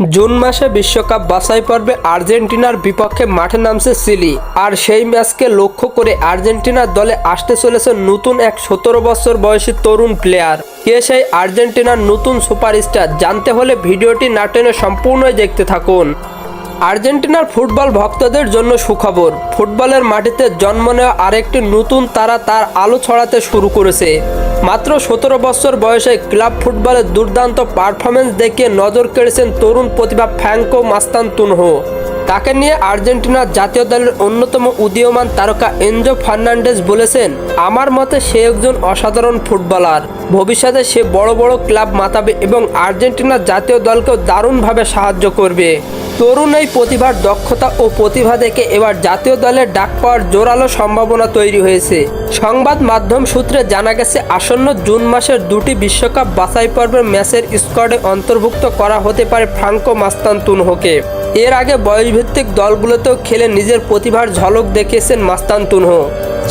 June মাসে বিশ্বকাপ বাছাই পর্বে আর্জেন্টিনার বিপক্ষে মাঠে নামছে সিলি। আর সেই ম্যাচকে লক্ষ্য করে আর্জেন্টিনার দলে আসতে চলেছে নতুন এক সতেরো বছর বয়সী তরুণ প্লেয়ার। কে সেই আর্জেন্টিনার নতুন সুপারস্টার জানতে হলে ভিডিওটি নাটেনে সম্পূর্ণই দেখতে থাকুন। আর্জেন্টিনার ফুটবল ভক্তদের জন্য সুখবর। ফুটবলের মাটিতে জন্ম নেওয়া আরেকটি নতুন তারা তার আলো ছড়াতে শুরু করেছে। মাত্র সতেরো বছর বয়সে ক্লাব ফুটবলের দুর্দান্ত পারফরমেন্স দেখে নজর কেড়েছেন তরুণ প্রতিভা ফ্র্যাঙ্কো মাস্তানতুনহো। তাকে নিয়ে আর্জেন্টিনার জাতীয় দলের অন্যতম উদীয়মান তারকা এনজো ফার্নান্ডেজ বলেছেন, আমার মতে সে একজন অসাধারণ ফুটবলার। ভবিষ্যতে সে বড় বড় ক্লাব মাতাবে এবং আর্জেন্টিনার জাতীয় দলকেও দারুণভাবে সাহায্য করবে। তরুণ এই প্রতিভার দক্ষতা ও প্রতিভা দেখে এবার জাতীয় দলের ডাক পাওয়ার জোরালো সম্ভাবনা তৈরি হয়েছে। সংবাদ মাধ্যম সূত্রে জানা গেছে, আসন্ন জুন মাসের দুটি বিশ্বকাপ বাছাই পর্বের ম্যাচের স্কোয়াডে অন্তর্ভুক্ত করা হতে পারে ফ্রাঙ্কো মাস্তানতুনহোকে। এর আগে বয়সভিত্তিক দলগুলোতেও খেলে নিজের প্রতিভার ঝলক দেখিয়েছেন মাস্তানতুনহো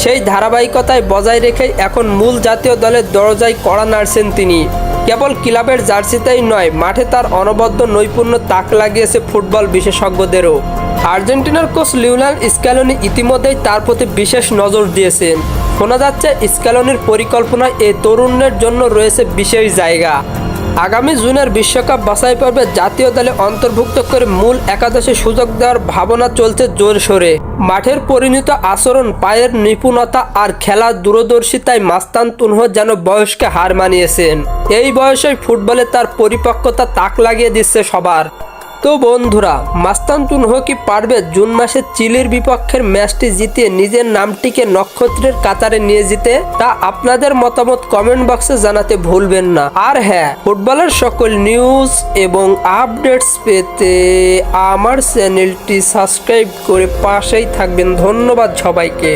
সেই ধারাবাহিকতায় বজায় রেখে এখন মূল জাতীয় দলের দরজায় কড়া নাড়ছেন তিনি। কেবল ক্লাবের জার্সিতেই নয়, মাঠে তার অনবদ্য নৈপুণ্য তাক লাগিয়েছে ফুটবল বিশেষজ্ঞদেরও। আর্জেন্টিনার কোচ লিওনাল স্ক্যালোনি ইতিমধ্যেই তার প্রতি বিশেষ নজর দিয়েছেন। শোনা যাচ্ছে স্ক্যালোনির পরিকল্পনায় এই তরুণের জন্য রয়েছে বিশেষ জায়গা। আগামী জুনের বিশ্বকাপ বাছাই পর্বে জাতীয় দলে অন্তর্ভুক্ত করে মূল একাদশে সুযোগ দেওয়ার ভাবনা চলছে জোর সরে। মাঠের পরিণত আচরণ, পায়ের নিপুণতা আর খেলার দূরদর্শিতায় মাস্তান তুনহ যেন বয়সকে হার মানিয়েছেন। এই বয়সে ফুটবলে তার পরিপক্কতা তাক লাগিয়ে দিচ্ছে সবার। তো বন্ধুরা মাস্তান তুনহ কি পারবে জুন মাসে চিলির বিপক্ষের ম্যাচটি জিতিয়ে নিজের নামটিকে নক্ষত্রের কাতারে নিয়ে যেতে? তা আপনাদের মতামত কমেন্ট বক্সে জানাতে ভুলবেন না। আর হ্যাঁ ফুটবলের সকল নিউজ এবং আপডেটস পেতে আমার চ্যানেলটি সাবস্ক্রাইব করে পাশেই থাকবেন। ধন্যবাদ সবাইকে।